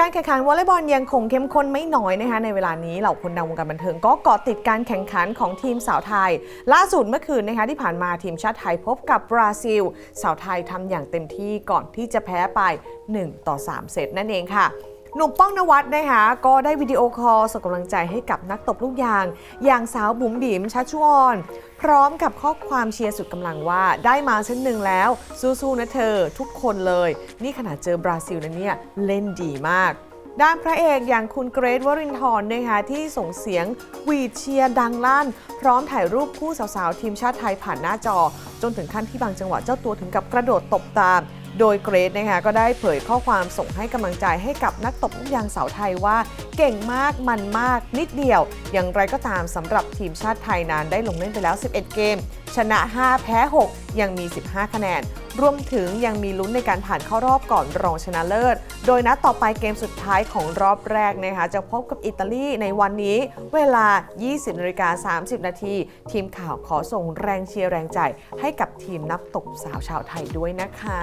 การแข่งขันวอลเลย์บอลยังคงเข้มข้นไม่น้อยนะคะในเวลานี้เหล่าคนดังวงการบันเทิงก็เกาะติดการแข่งขันของทีมสาวไทย ล่าสุดเมื่อคืนนะคะที่ผ่านมาทีมชาติไทยพบกับบราซิล สาวไทยทำอย่างเต็มที่ก่อนที่จะแพ้ไป 1 ต่อ 3 เซตนั่นเองค่ะ หนุ่มป้องนวัดนะคะก็ได้วิดีโอคอลส่งกำลังใจให้กับนักตบลูกยาง อย่างสาวบุ๋มบิ๋มชัชวอนพร้อมกับข้อความเชียร์สุดกำลังว่าได้มาเส้นหนึ่งแล้ว สู้ๆนะเธอทุกคนเลย นี่ขนาดเจอบราซิลนะเนี่ย เล่นดีมาก ด้านพระเอกอย่างคุณเกรทวรินทร์นะคะที่ส่งเสียงหวีดเชียร์ดังลั่น พร้อมถ่ายรูปคู่สาวๆทีมชาติไทยผ่านหน้าจอ จนถึงขั้นที่บางจังหวะเจ้าตัวถึงกับกระโดดตบตาม โดยเกรทนะคะก็ได้เผยข้อความส่งให้กำลังใจให้กับนักตบลูกยางสาวไทยว่า เก่งมากมันมากนิดเดียว อย่างไรก็ตามสำหรับทีมชาติไทยนั้นได้ลงเล่นไปแล้ว 11 เกม ชนะ 5 แพ้ 6 ยังมี 15 คะแนน รวมถึงยังมีลุ้นในการผ่านเข้ารอบก่อนรองชนะเลิศ โดยนัดต่อไปเกมสุดท้ายของรอบแรกนะคะจะพบกับอิตาลีในวันนี้ เวลา 20นาฬิกา30 นาทีทีมข่าวขอส่งแรงเชียร์แรงใจให้กับทีมนักตบสาวชาวไทยด้วยนะคะ